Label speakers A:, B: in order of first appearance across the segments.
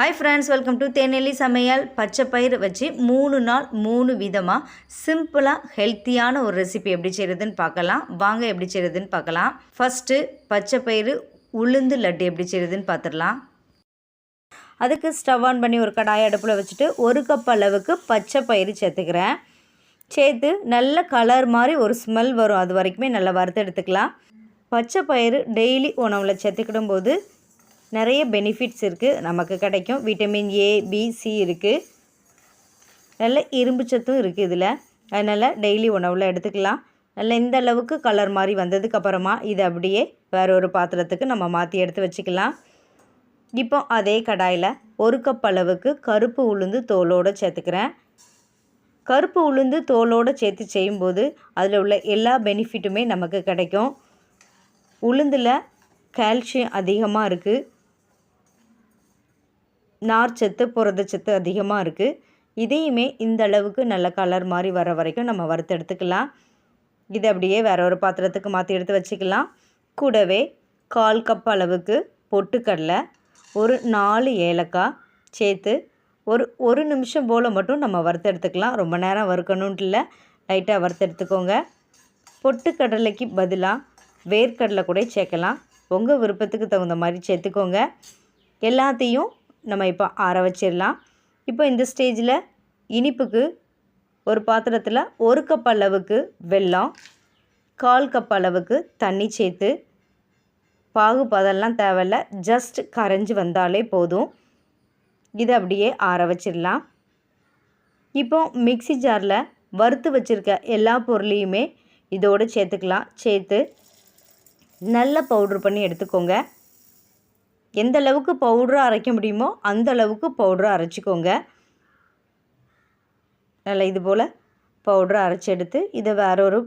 A: Hi friends welcome to Thenelli Samayal. பச்சை பயிர் வச்சு மூணு நாள் மூணு விதமாக சிம்பிளாக ஹெல்த்தியான ஒரு ரெசிபி எப்படி செய்கிறதுன்னு பார்க்கலாம். வாங்க எப்படி செய்கிறதுன்னு பார்க்கலாம். ஃபஸ்ட்டு பச்சை பயிறு உளுந்து லட்டு எப்படி செய்கிறதுன்னு பார்த்துடலாம். அதுக்கு ஸ்டவ் ஆன் பண்ணி ஒரு கடாய் அடுப்பில் வச்சுட்டு ஒரு கப் அளவுக்கு பச்சை பயிறு சேர்த்துக்கிறேன். சேர்த்து நல்ல கலர் மாதிரி ஒரு ஸ்மெல் வரும். அது வரைக்குமே நல்லா வறுத்து எடுத்துக்கலாம். பச்சை பயிறு டெய்லி உணவில் சேர்த்துக்கிடும் போது நிறைய பெனிஃபிட்ஸ் இருக்குது நமக்கு கிடைக்கும். விட்டமின் ஏ பி சி இருக்குது நல்ல இரும்பு சத்தும் இருக்குது இதில். அதனால் டெய்லி உணவில் எடுத்துக்கலாம். நல்ல இந்த அளவுக்கு கலர் மாதிரி வந்ததுக்கப்புறமா இதை அப்படியே வேற ஒரு பாத்திரத்துக்கு நம்ம மாற்றி எடுத்து வச்சுக்கலாம். இப்போ அதே கடாயில் ஒரு கப் அளவுக்கு கருப்பு உளுந்து தோலோடு சேர்த்துக்கிறேன். கருப்பு உளுந்து தோலோடு சேர்த்து செய்யும்போது அதில் உள்ள எல்லா பெனிஃபிட்டுமே நமக்கு கிடைக்கும். உளுந்தில் கால்சியம் அதிகமாக இருக்குது நார்ச்சத்து புரதச்சத்து அதிகமாக இருக்குது இதையுமே இந்த அளவுக்கு நல்ல கலர் மாதிரி வர வரைக்கும் நம்ம வறுத்து எடுத்துக்கலாம். இதை அப்படியே வேற ஒரு பாத்திரத்துக்கு மாற்றி எடுத்து வச்சுக்கலாம். கூடவே கால் கப் அளவுக்கு பொட்டுக்கடலை ஒரு நாலு ஏலக்காய் சேர்த்து ஒரு ஒரு நிமிஷம் போல் மட்டும் நம்ம வறுத்து எடுத்துக்கலாம். ரொம்ப நேரம் வறுக்கணுன்ட்டு இல்லை. லைட்டாக வறுத்து எடுத்துக்கோங்க. பொட்டுக்கடலைக்கு பதிலாக வேர்க்கடலை கூட சேர்க்கலாம். உங்கள் விருப்பத்துக்கு தகுந்த மாதிரி சேர்த்துக்கோங்க. எல்லாத்தையும் நம்ம இப்போ ஆற வச்சிடலாம். இப்போ இந்த ஸ்டேஜில் இனிப்புக்கு ஒரு பாத்திரத்தில் ஒரு கப் அளவுக்கு வெல்லம் கால் கப் அளவுக்கு தண்ணி சேர்த்து பாகு பதெல்லாம் தேவையில்ல ஜஸ்ட் கரைஞ்சி வந்தாலே போதும். இதை அப்படியே ஆற வச்சிடலாம். இப்போ மிக்சி ஜாரில் வறுத்து வச்சுருக்க எல்லா பொருளையுமே இதோடு சேர்த்துக்கலாம். சேர்த்து நல்ல பவுட்ரு பண்ணி எடுத்துக்கோங்க. எந்த அளவுக்கு பவுடரை அரைக்க முடியுமோ அந்த அளவுக்கு பவுடரை அரைச்சிக்கோங்க. நல்லா இது போல் பவுடரை அரைச்சி எடுத்து இதை வேற ஒரு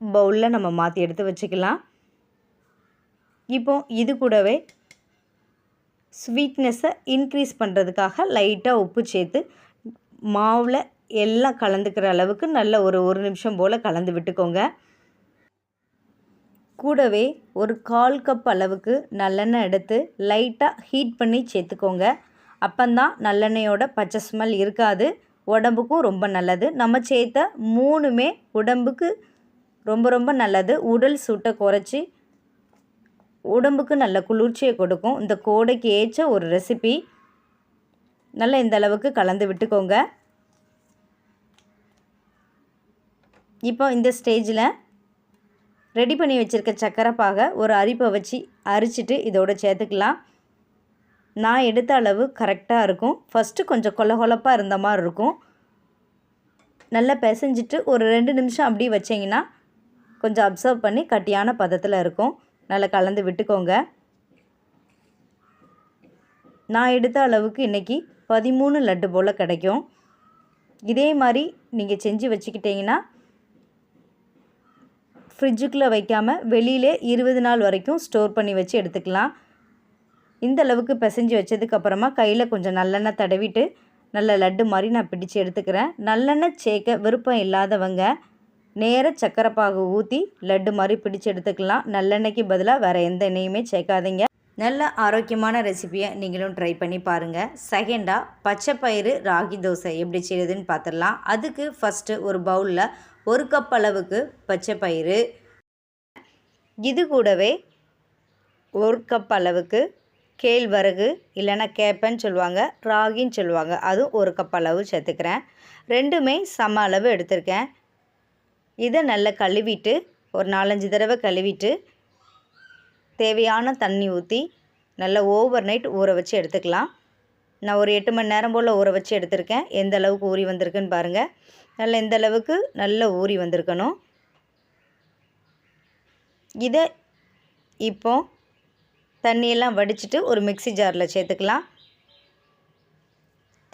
A: பவுலில் நம்ம மாற்றி எடுத்து வச்சுக்கலாம். இப்போ இது கூடவே ஸ்வீட்னஸை இன்க்ரீஸ் பண்ணுறதுக்காக லைட்டாக உப்பு சேர்த்து மாவில் எல்லாம் கலந்துக்கிற அளவுக்கு நல்ல ஒரு ஒரு நிமிஷம் போல் கலந்து விட்டுக்கோங்க. கூடவே ஒரு கால் கப் அளவுக்கு நல்லெண்ணெய் எடுத்து லைட்டாக ஹீட் பண்ணி சேர்த்துக்கோங்க. அப்போந்தான் நல்லெண்ணெயோட பச்சை ஸ்மெல் இருக்காது. உடம்புக்கும் ரொம்ப நல்லது. நம்ம சேர்த்த மூணுமே உடம்புக்கு ரொம்ப ரொம்ப நல்லது. உடல் சூட்டை குறைச்சி உடம்புக்கு நல்ல குளிர்ச்சியை கொடுக்கும். இந்த கோடைக்கு ஏற்ற ஒரு ரெசிபி. நல்லா இந்த அளவுக்கு கலந்து விட்டுக்கோங்க. இப்போ இந்த ஸ்டேஜில் ரெடி பண்ணி வச்சுருக்க சக்கரை பாகை ஒரு அரிப்பை வச்சு அரிச்சிட்டு இதோட சேர்த்துக்கலாம். நான் எடுத்த அளவு கரெக்டாக இருக்கும். ஃபஸ்ட்டு கொஞ்சம் கொல கொலப்பாக இருந்த மாதிரி இருக்கும். நல்லா பிசைஞ்சிட்டு ஒரு ரெண்டு நிமிஷம் அப்படியே வச்சிங்கன்னா கொஞ்சம் அப்சர்வ் பண்ணி கட்டியான பதத்தில் இருக்கும். நல்லா கலந்து விட்டுக்கோங்க. நான் எடுத்த அளவுக்கு இன்றைக்கி பதிமூணு லட்டு போல் கிடைக்கும். இதே மாதிரி நீங்கள் செஞ்சு வச்சுக்கிட்டிங்கன்னா ஃப்ரிட்ஜுக்குள்ளே வைக்காமல் வெளியிலே இருபது நாள் வரைக்கும் ஸ்டோர் பண்ணி வச்சு எடுத்துக்கலாம். இந்த அளவுக்கு பிசைஞ்சு வச்சதுக்கப்புறமா கையில் கொஞ்சம் நல்லெண்ணெய் தடவிட்டு நல்ல லட்டு மாதிரி நான் பிடிச்சு எடுத்துக்கிறேன். நல்லெண்ணெய் சேர்க்க விருப்பம் இல்லாதவங்க நேர சக்கரை பாகு ஊற்றி லட்டு மாதிரி பிடிச்சு எடுத்துக்கலாம். நல்லெண்ணெய்க்கு பதிலாக வேறு எந்த எண்ணெயுமே சேர்க்காதீங்க. நல்ல ஆரோக்கியமான ரெசிபியை நீங்களும் ட்ரை பண்ணி பாருங்கள் செகண்டாக பச்சை பயிறு ராகி தோசை எப்படி செய்யுதுன்னு பார்த்துடலாம் அதுக்கு ஃபஸ்ட்டு ஒரு பவுலில் ஒரு கப் அளவுக்கு பச்சை பயிறு. இது கூடவே ஒரு கப் அளவுக்கு கேழ்வரகு இல்லைன்னா கேப்பன்னு சொல்லுவாங்க ராகின்னு சொல்லுவாங்க. அதுவும் ஒரு கப் அளவு சேர்த்துக்கிறேன். ரெண்டுமே சம அளவு எடுத்திருக்கேன். இதை நல்லா கழுவிட்டு ஒரு நாலஞ்சு தடவை கழுவிட்டு தேவையான தண்ணி ஊற்றி நல்லா ஓவர் நைட் ஊற வச்சு எடுத்துக்கலாம். நான் ஒரு எட்டு மணி நேரம் போல் ஊற வச்சு எடுத்திருக்கேன். எந்த அளவுக்கு ஊறி வந்திருக்குன்னு பாருங்கள் நல்லா இந்த அளவுக்கு நல்ல ஊறி வந்திருக்கணும். இதை இப்போ தண்ணியெல்லாம் வடிச்சிட்டு ஒரு மிக்சி ஜாரில் சேர்த்துக்கலாம்.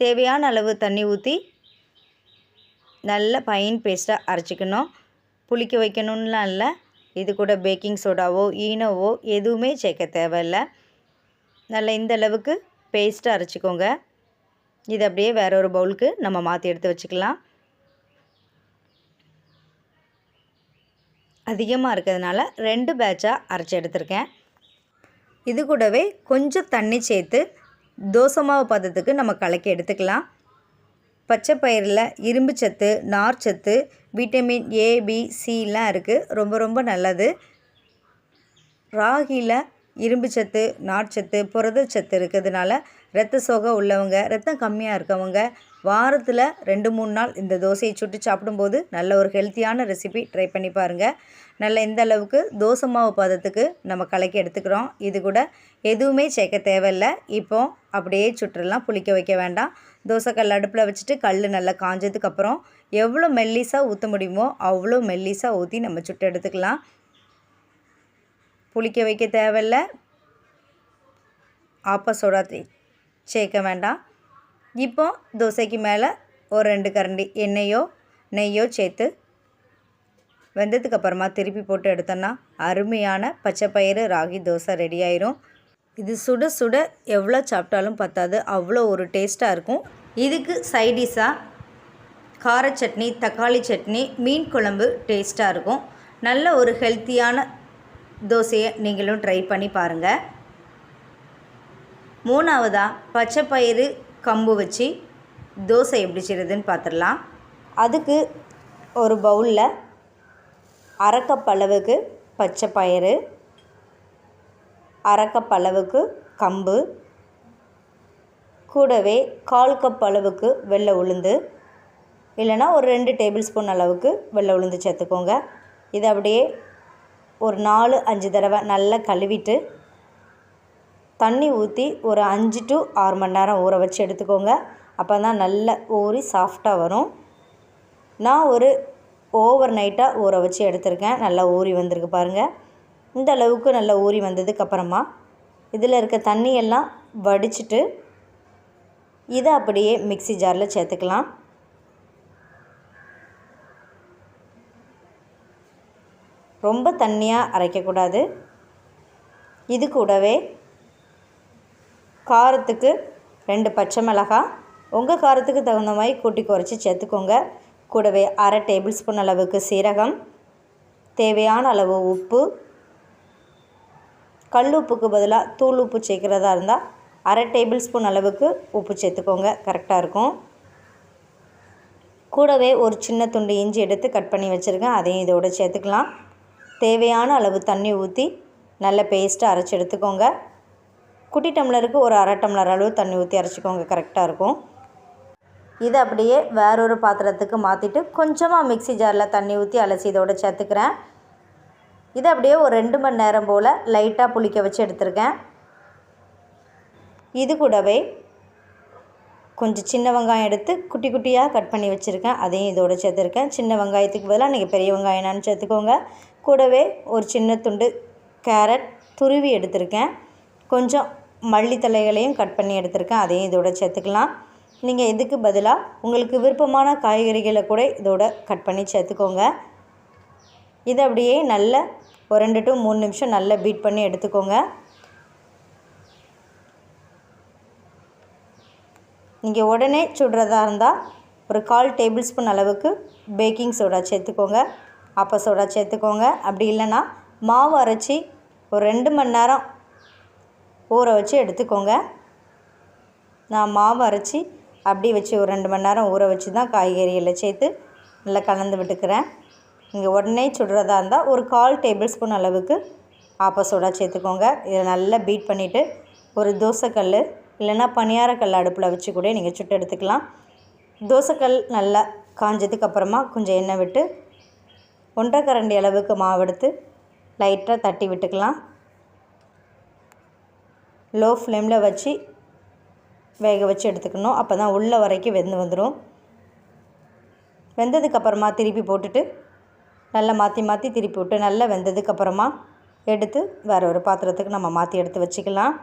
A: தேவையான அளவு தண்ணி ஊற்றி நல்ல பைன் பேஸ்ட்டாக அரைச்சிக்கணும். புளிக்க வைக்கணும்லாம் இல்லை. இது கூட பேக்கிங் சோடாவோ ஈனோவோ எதுவுமே சேர்க்க தேவையில்லை. நல்லா இந்த அளவுக்கு பேஸ்ட்டாக அரைச்சிக்கோங்க. இது அப்படியே வேற ஒரு பவுலுக்கு நம்ம மாற்றி எடுத்து வச்சுக்கலாம். அதிகமாக இருக்கிறதுனால ரெண்டு பேட்சாக அரைச்சி எடுத்திருக்கேன். இது கூடவே கொஞ்சம் தண்ணி சேர்த்து தோசை மாவு பதத்துக்கு நம்ம கலக்கி எடுத்துக்கலாம். பச்சை பயிரில் இரும்பு சத்து நார் சத்து விட்டமின் ஏ பி சிலாம் இருக்குது ரொம்ப ரொம்ப நல்லது. ராகியில் இரும்பு சத்து நார்ச்சத்து புரதச்சத்து இருக்கிறதுனால ரத்த சோகை உள்ளவங்க ரத்தம் கம்மியாக இருக்கவங்க வாரத்தில் ரெண்டு மூணு நாள் இந்த தோசையை சுட்டு சாப்பிடும்போது நல்ல ஒரு ஹெல்த்தியான ரெசிபி ட்ரை பண்ணி பாருங்கள் நல்ல இந்த அளவுக்கு தோசை மாவு பதத்துக்கு நம்ம கலக்கி எடுத்துக்கிறோம். இது கூட எதுவுமே சேர்க்க தேவையில்லை. இப்போ அப்படியே சுட்டுறலாம் புளிக்க வைக்க வேண்டாம். தோசை கல் அடுப்பில் வச்சுட்டு கல் நல்லா காஞ்சதுக்கப்புறம் எவ்வளோ மெல்லிஸாக ஊற்ற முடியுமோ அவ்வளோ மெல்லிஸாக ஊற்றி நம்ம சுட்டு எடுத்துக்கலாம். புளிக்க வைக்க தேவையில்ல. ஆப்ப சோடா சேர்க்க வேண்டாம். இப்போ தோசைக்கு மேலே ஒரு ரெண்டு கரண்டி எண்ணெயோ நெய்யோ சேர்த்து வெந்ததுக்கு அப்புறமா திருப்பி போட்டு எடுத்தோன்னா அருமையான பச்சை பயிறு ராகி தோசை ரெடி ஆயிரும். இது சுட சுட எவ்வளோ சாப்பிட்டாலும் பத்தாது அவ்வளோ ஒரு டேஸ்ட்டாக இருக்கும். இதுக்கு சைடிஷாக கார சட்னி தக்காளி சட்னி மீன் குழம்பு டேஸ்ட்டாக இருக்கும். நல்ல ஒரு ஹெல்த்தியான தோசையை நீங்களும் ட்ரை பண்ணி பாருங்கள் மூணாவதாக பச்சை பயிறு கம்பு வச்சு தோசை எப்படி செய்கிறதுன்னு பார்த்துடலாம் அதுக்கு ஒரு பவுலில் அரைக்கப்பளவுக்கு பச்சை பயிறு அரைக்கப்பளவுக்கு கம்பு கூடவே கால் கப் அளவுக்கு வெள்ளை உளுந்து இல்லைனா ஒரு ரெண்டு டேபிள் ஸ்பூன் அளவுக்கு வெள்ளை உளுந்து சேர்த்துக்கோங்க. இதை அப்படியே ஒரு நாலு அஞ்சு தடவை நல்லா கழுவிட்டு தண்ணி ஊற்றி ஒரு அஞ்சு டு ஆறு மணி நேரம் ஊற வச்சு எடுத்துக்கோங்க. அப்போ தான் நல்ல ஊறி சாஃப்டாக வரும். நான் ஒரு ஓவர் நைட்டாக ஊற வச்சு எடுத்திருக்கேன். நல்லா ஊறி வந்திருக்கு பாருங்கள் இந்த அளவுக்கு நல்லா ஊறி வந்ததுக்கப்புறமா இதில் இருக்க தண்ணியெல்லாம் வடிச்சிட்டு இதை அப்படியே மிக்சி ஜாரில் சேர்த்துக்கலாம். ரொம்ப தண்ணியாக அரைக்கக்கூடாது. இது கூடவே காரத்துக்கு ரெண்டு பச்சை மிளகாய் உங்கள் காரத்துக்கு தகுந்த மாதிரி கூட்டி குறைச்சி சேர்த்துக்கோங்க. கூடவே அரை டேபிள் ஸ்பூன் அளவுக்கு சீரகம் தேவையான அளவு உப்பு கல் உப்புக்கு பதிலாக தூள் உப்பு சேர்க்குறதா இருந்தால் அரை டேபிள் ஸ்பூன் அளவுக்கு உப்பு சேர்த்துக்கோங்க. கரெக்டாக இருக்கும். கூடவே ஒரு சின்ன துண்டு இஞ்சி எடுத்து கட் பண்ணி வச்சுருக்கேன் அதையும் இதோடு சேர்த்துக்கலாம். தேவையான அளவு தண்ணி ஊற்றி நல்ல பேஸ்ட்டாக அரைச்சி எடுத்துக்கோங்க. குட்டி டம்ளருக்கு ஒரு அரை டம்ளர் அளவு தண்ணி ஊற்றி அரைச்சிக்கோங்க. கரெக்டாக இருக்கும். இதை அப்படியே வேறொரு பாத்திரத்துக்கு மாற்றிட்டு கொஞ்சமாக மிக்சி ஜாரில் தண்ணி ஊற்றி அலசி இதோட சேர்த்துக்கிறேன். இதை அப்படியே ஒரு ரெண்டு மணி நேரம் போல் லைட்டாக புளிக்க வச்சு எடுத்திருக்கேன். இது கூடவே கொஞ்சம் சின்ன வெங்காயம் எடுத்து குட்டி குட்டியாக கட் பண்ணி வச்சுருக்கேன். அதையும் இதோட சேர்த்துருக்கேன். சின்ன வெங்காயத்துக்கு பதிலாக நீங்கள் பெரிய வெங்காயம் என்னன்னு சேர்த்துக்கோங்க. கூடவே ஒரு சின்ன துண்டு கேரட் துருவி எடுத்திருக்கேன். கொஞ்சம் மல்லித்தலைகளையும் கட் பண்ணி எடுத்திருக்கேன். அதையும் இதோட சேர்த்துக்கலாம். நீங்கள் இதுக்கு பதிலாக உங்களுக்கு விருப்பமான காய்கறிகளை கூட இதோட கட் பண்ணி சேர்த்துக்கோங்க. இதை அப்படியே நல்ல ஒரு ரெண்டு டு மூணு நிமிஷம் நல்லா பீட் பண்ணி எடுத்துக்கோங்க. நீங்கள் உடனே சுடுறதா இருந்தால் ஒரு கால் டேபிள் ஸ்பூன் அளவுக்கு பேக்கிங் சோடா சேர்த்துக்கோங்க. அப்போ சோடா சேர்த்துக்கோங்க. அப்படி இல்லைன்னா மாவு அரைச்சி ஒரு ரெண்டு மணி நேரம் ஊற வச்சு எடுத்துக்கோங்க. நான் மாவு அரைச்சி அப்படி வச்சு ஒரு ரெண்டு மணி நேரம் ஊற வச்சு தான் காய்கறிகளை சேர்த்து நல்லா கலந்து விட்டுக்கிறேன். நீங்கள் உடனே சுடுறதா இருந்தால் ஒரு கால் டேபிள் ஸ்பூன் அளவுக்கு ஆப்ப சோடா சேர்த்துக்கோங்க. இதை நல்லா பீட் பண்ணிவிட்டு ஒரு தோசைக்கல் இல்லைன்னா பணியாரக்கல் அடுப்பில் வச்சு கூட நீங்கள் சுட்டு எடுத்துக்கலாம். தோசைக்கல் நல்லா காஞ்சதுக்கு அப்புறமா கொஞ்சம் எண்ணெய் விட்டு ஒன்றரை கரண்டி அளவுக்கு மாவு எடுத்து லைட்டாக தட்டி விட்டுக்கலாம். லோ ஃப்ளேமில் வச்சு வேக வச்சு எடுத்துக்கணும். அப்போ தான் உள்ள வரைக்கும் வெந்து வந்துடும் வெந்ததுக்கப்புறமா திருப்பி போட்டுட்டு நல்லா மாற்றி மாற்றி திருப்பி விட்டு நல்லா வெந்ததுக்கப்புறமா எடுத்து வேறு ஒரு பாத்திரத்துக்கு நம்ம மாற்றி எடுத்து வச்சுக்கலாம்.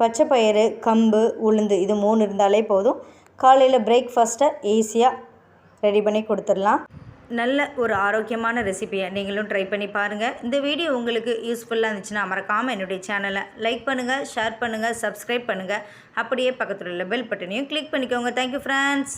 A: பச்சை பயிறு கம்பு உளுந்து இது மூணு இருந்தாலே போதும். காலையில் பிரேக்ஃபாஸ்ட்டை ஈஸியாக ரெடி பண்ணி கொடுத்துடலாம். நல்ல ஒரு ஆரோக்கியமான ரெசிபியை நீங்களும் ட்ரை பண்ணி பாருங்கள் இந்த வீடியோ உங்களுக்கு யூஸ்ஃபுல்லாக இருந்துச்சுன்னா மறக்காமல் என்னுடைய சேனலை லைக் பண்ணுங்கள் ஷேர் பண்ணுங்கள் சப்ஸ்கிரைப் பண்ணுங்கள் அப்படியே பக்கத்தில் உள்ள பெல் பட்டனையும் கிளிக் பண்ணிக்கோங்க. Thank you friends